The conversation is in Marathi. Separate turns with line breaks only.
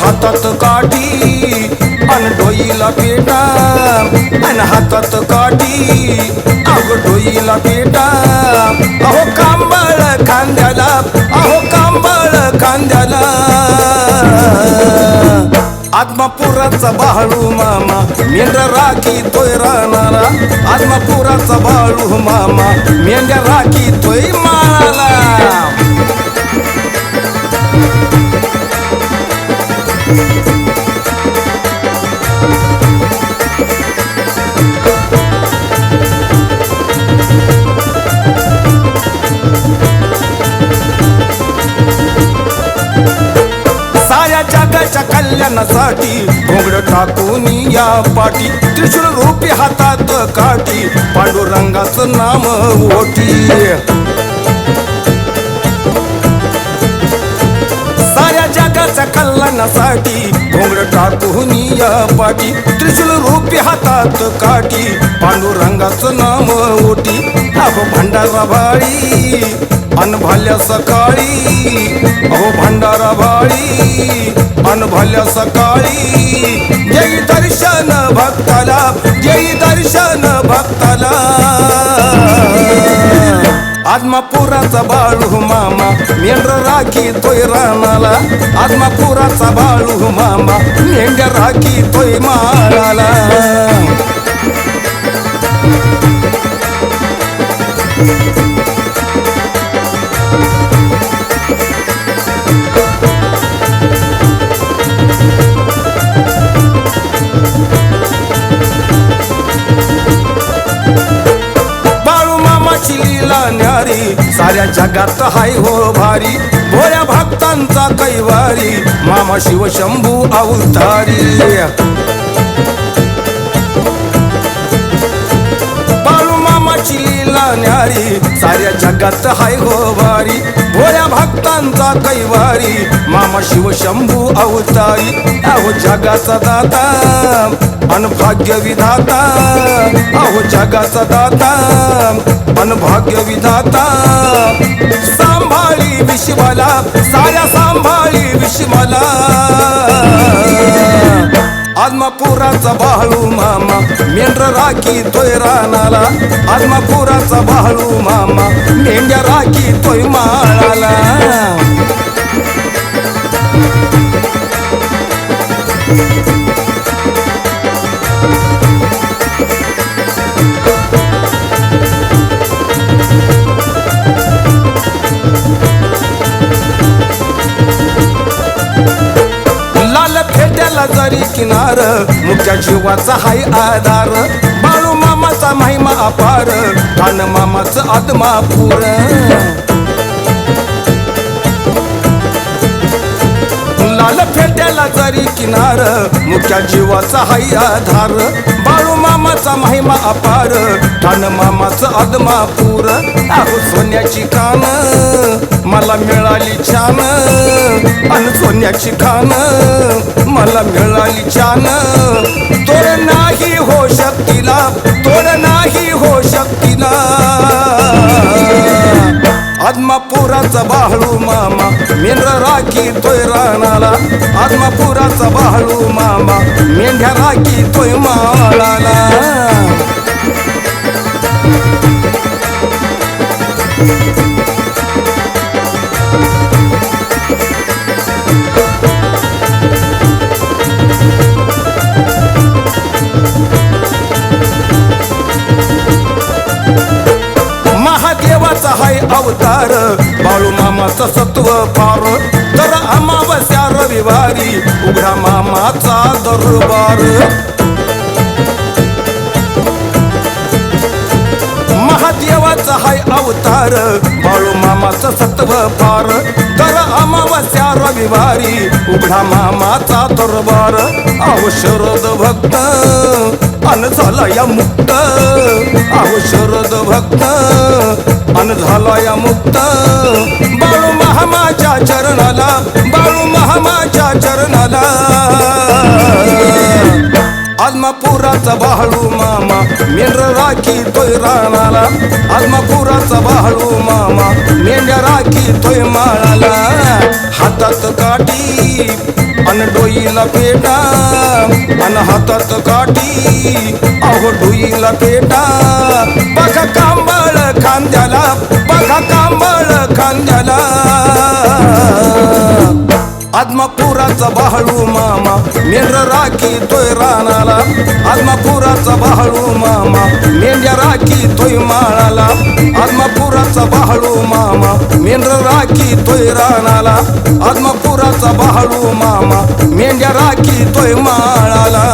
हातात काठी अन डोईला पेटा अन हातात काठी अहो डोईला पेटा अहो कांबळ खांद्याला अहो कांबळ खांद्याला. आत्मापुराचा बाळू मामा मेंढ्या राखी तोय राहणारा आत्मापुराचा बाळू मामा मेंढ्या राखी तोय माळाला कल्याणासाठी घोंगड टाकून या पाठी. त्रिशूळ रूपी हातात काठी. पांडुरंगाचं नाम ओटी. जगाच्या कल्याणासाठी घोंगड टाकून या पाठी. त्रिशूल रूपी हातात काठी. पांडुरंगाचं नाम ओटी. अहो भंडारा भाळी अन भाल्या सकाळी. अहो भंडारा भाळी अन भाल्या सकाळी. जय दर्शन भक्ताला. जय दर्शन भक्ताला. आत्मापुराचा बाळू मामा. मेंढर राखी तोय रानाला. आत्मापुराचा बाळू मामा. मेंढ्या राखी तोय माळाला साऱ्या जगात हाय हो भारी. भोळ्या भक्तांचा कैवारी. मामा शिव शंभू अवतारी. बाळू मामाची लीला न्यारी. साऱ्या जगात हाय गो भारी भोळ्या भक्तांचा कैवारी. मामा शिव शंभू अवतारी. अहो जगाचा दाता अनभाग्य विधाता. अहो जगाचा दाता अनभाग्य विधाता. सांभाळी विश्वाला साऱ्या सांभाळी विश्वाला. आत्मापुराचा बाळू मामा मेंढर राखी तोय रानाला. आत्मापुराचा बाळू मामा लाल फेट्याला जरी किनार मुख्या जीवाचा हाय आधार. बाळू मामाचा महिमा अपार ठाण मामाचं आत्मापूर लाल फेट्याला जरी किनार मुख्या जीवाचा हाय आधार. मामाचा महिमा अपार ठाण मामाचं आदमापूर आहो सोन्याची कान मला मिळाली छान. अन सोन्याची खान मला मिळाली छान. तोड नाही हो शक्तीला तोड नाही हो शक्तीला. आदमापुराचा बाळू मामा इंद्र राखी तोय रानाला आत्मापुराचा बाळू मामा मेंढ्या राखी तोय माळाला you. मामाचा सत्व फार. तर अमावस्या रविवारी उघडा मामाचा दरबार. महादेवाचा हाय अवतार बाळू मामाचं सत्व फार. तर अमावस्या रविवारी उघडा मामाचा दरबार. अहो शरद भक्त अन झाला या मुक्त. अहो शरद भक्त अन झाला या मुक्त. महामाच्या चरणाला बाळू महामाच्या चरणाला. आत्मापुराचा बाळू मामा मेंढ्या राखी तोय राणाला. आत्मापुराचा बाळू मामा मेंढ्या राखी तोय माळाला. हातात काठी अन डोईला पेटा अन हातात काठी अहो डोईला पेटा. आदमापुराचा बाहळू मामा मेंढ्या राखी तोय रानाला. आदमापुराचा बाहळू मामा मेंढ्या राखी तोय माळाला. आदमापुराचा बाहळू मामा मेंढर राखी तोय रानाला. आदमापुराचा बाहळू मामा मेंढ्या राखी तोय माळाला.